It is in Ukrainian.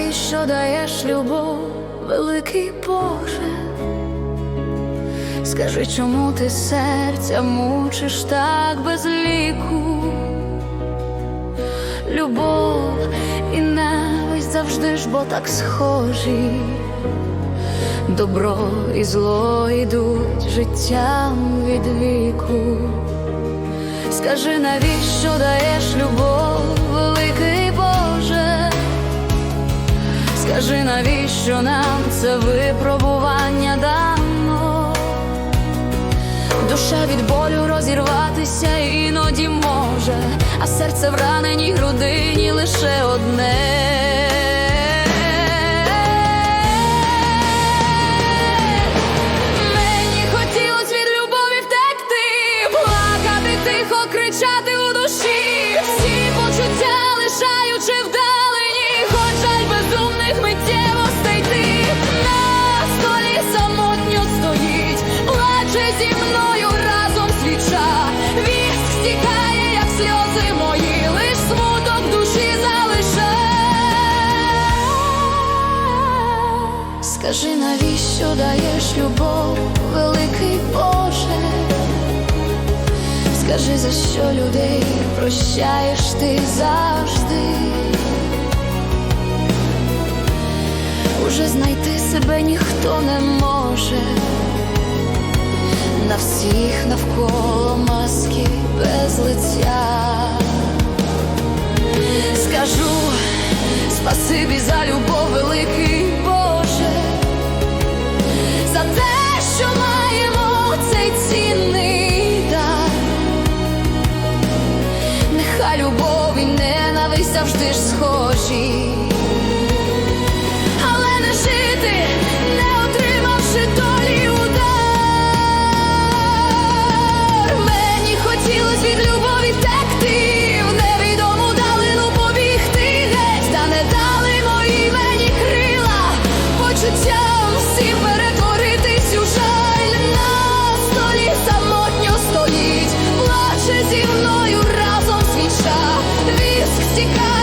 навіщо даєш любов, великий Боже? Скажи, чому ти серця мучиш так без ліку? Любов і ненависть завжди ж бо так схожі. Добро і зло йдуть життям від віку. Скажи, навіщо даєш любов, Навіщо нам це випробування дано? Душа від болю розірватися іноді може, а серце в раненій грудині лише одне. Мені хотілось від любові втекти, плакати тихо, кричати Скажи, навіщо даєш любов, великий Боже? Скажи, за що людей прощаєш ти завжди? Уже знайти себе ніхто не може. На всіх навколо маски без лиця. завжди ж схожі. sky.